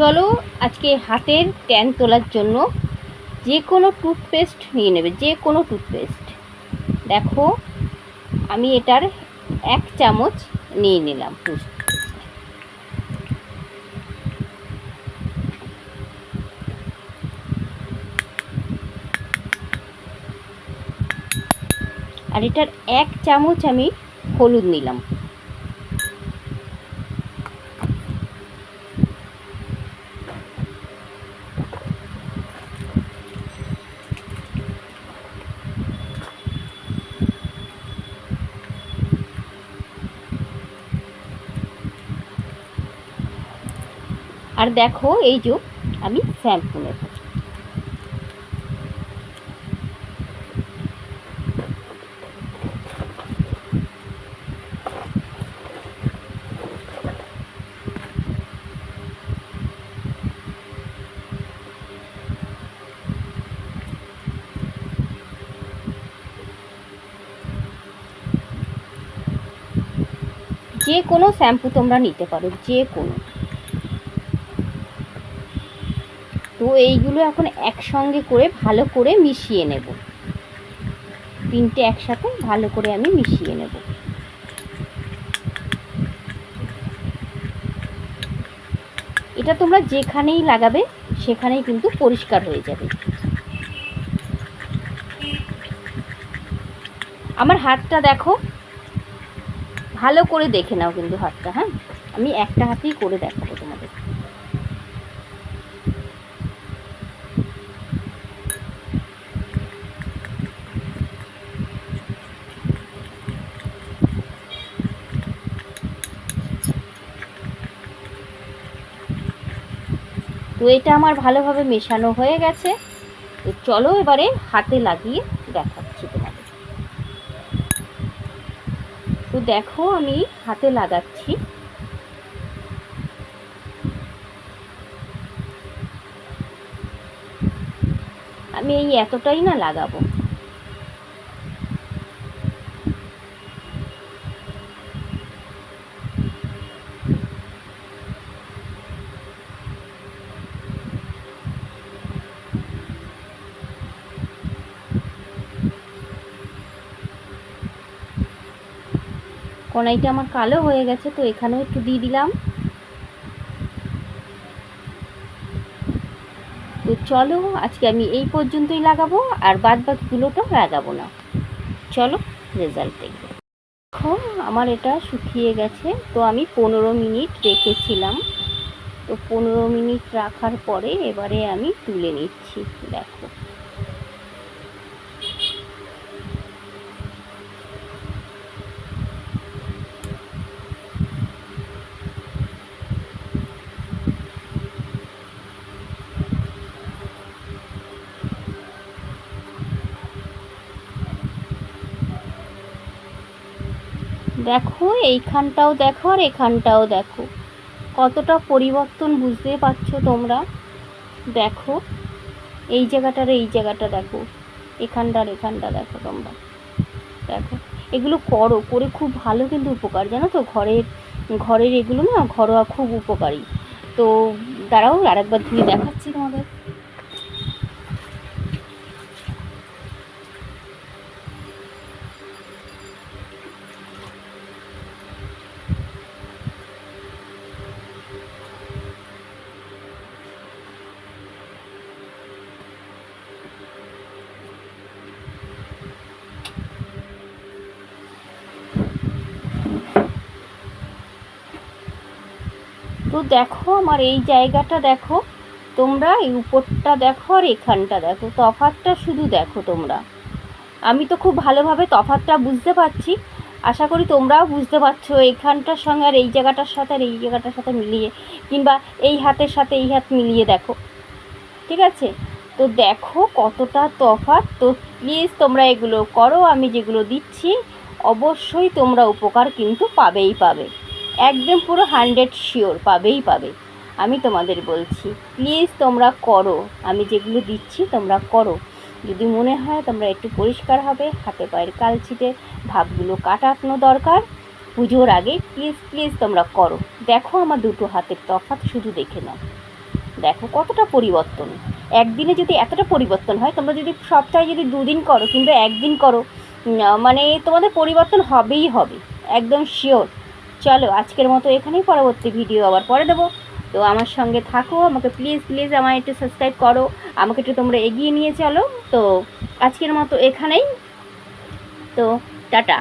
চলো আজকে হাতের ট্যান তোলার জন্য যে কোনো টুথপেস্ট নিয়ে নেবে, যে কোনো টুথপেস্ট। দেখো, আমি এটার এক চামচ নিয়ে নিলাম। আর এটার এক চামচ আমি হলুদ নিলাম। আর দেখো, এই যে আমি শ্যাম্পু নেব। যে কোনো শ্যাম্পু তোমরা নিতে পারো, যে কোনো। তো এইগুলো এখন একসঙ্গে করে ভালো করে মিশিয়ে নেব। তিনটে একসাথে ভালো করে আমি মিশিয়ে নেব। এটা তোমরা যেখানেই লাগাবে, সেখানেই কিন্তু পরিষ্কার হয়ে যাবে। আমার হাতটা দেখো। ভালো করে দেখে নাও কিন্তু হাতটা হ্যাঁ? আমি একটা হাতেই করে দেখাবো। এটা আমার ভালোভাবে মেশানো হয়ে গেছে। তো চলো এবারে হাতে লাগিয়ে দেখাচ্ছি তোমাকে তো দেখো, আমি হাতে লাগাচ্ছি। আমি এই এতটাই না লাগাবো। কড়াইটা আমার কালো হয়ে গেছে, তো এখানেও একটু দিয়ে দিলাম। তো চলো, আজকে আমি এই পর্যন্তই লাগাবো, আর বাদ বাকিগুলোটা লাগাবো না। চলো রেজাল্ট দেখব দেখো, আমার এটা শুকিয়ে গেছে, তো আমি পনেরো মিনিট রেখেছিলাম। তো পনেরো মিনিট রাখার পরে এবারে আমি তুলে নিচ্ছি, দেখো। দেখো, এইখানটাও দেখো আর এখানটাও দেখো। কতটা পরিবর্তন বুঝতে পারছ তোমরা? দেখো, এই জায়গাটার এই জায়গাটা দেখো, এখানটার এখানটা দেখো তোমরা। দেখো, এগুলো করো, করে খুব ভালো কিন্তু উপকার, জানো তো? ঘরের ঘরের এগুলো না ঘরোয়া খুব উপকারী। তো দাঁড়াও, আরেকবার ধুয়ে দেখাচ্ছি তোমাদের। তো দেখো, আমার এই জায়গাটা দেখো, তোমরা এই উপরটা দেখো আর এখানটা দেখো তফাতটা শুধু দেখো তোমরা। আমি তো খুব ভালোভাবে তফাতটা বুঝতে পারছি, আশা করি তোমরাও বুঝতে পারছ এইখানটার সঙ্গে আর এই জায়গাটার সাথে আর এই জায়গাটার সাথে মিলিয়ে, কিংবা এই হাতের সাথে এই হাত মিলিয়ে দেখো। ঠিক আছে? তো দেখো কতটা তফাৎ, তো প্লিজ তোমরা এগুলো করো, আমি যেগুলো দিচ্ছি, অবশ্যই তোমরা উপকার কিন্তু পাবেই পাবে। একদম পুরো হান্ড্রেড শিওর পাবেই পাবে। আমি তোমাদের বলছি প্লিজ তোমরা করো। আমি যেগুলো দিচ্ছি, তোমরা করো। যদি মনে হয় তোমরা একটু পরিষ্কার হবে, হাতে পায়ের কালছিটে ভাবগুলো কাটানো দরকার। পুজোর আগে প্লিজ প্লিজ তোমরা করো। দেখো আমার দুটো হাতের তফাৎ, শুধু দেখে নাও। দেখো কতটা পরিবর্তন। একদিনে যদি এতটা পরিবর্তন হয়, তোমরা যদি সপ্তাহে যদি দুদিন করো, কিংবা একদিন করো মানে তোমাদের পরিবর্তন হবেই হবে। একদম শিওর চলো, আজকের মতো এখানেই পরবর্তী ভিডিও আবার পরে দেবো। তো আমার সঙ্গে থাকো, আমাকে প্লিজ প্লিজ আমার একটু সাবস্ক্রাইব করো। আমাকে একটু তোমরা এগিয়ে নিয়ে চলো। তো আজকের মতো এখানেই। তো টাটা।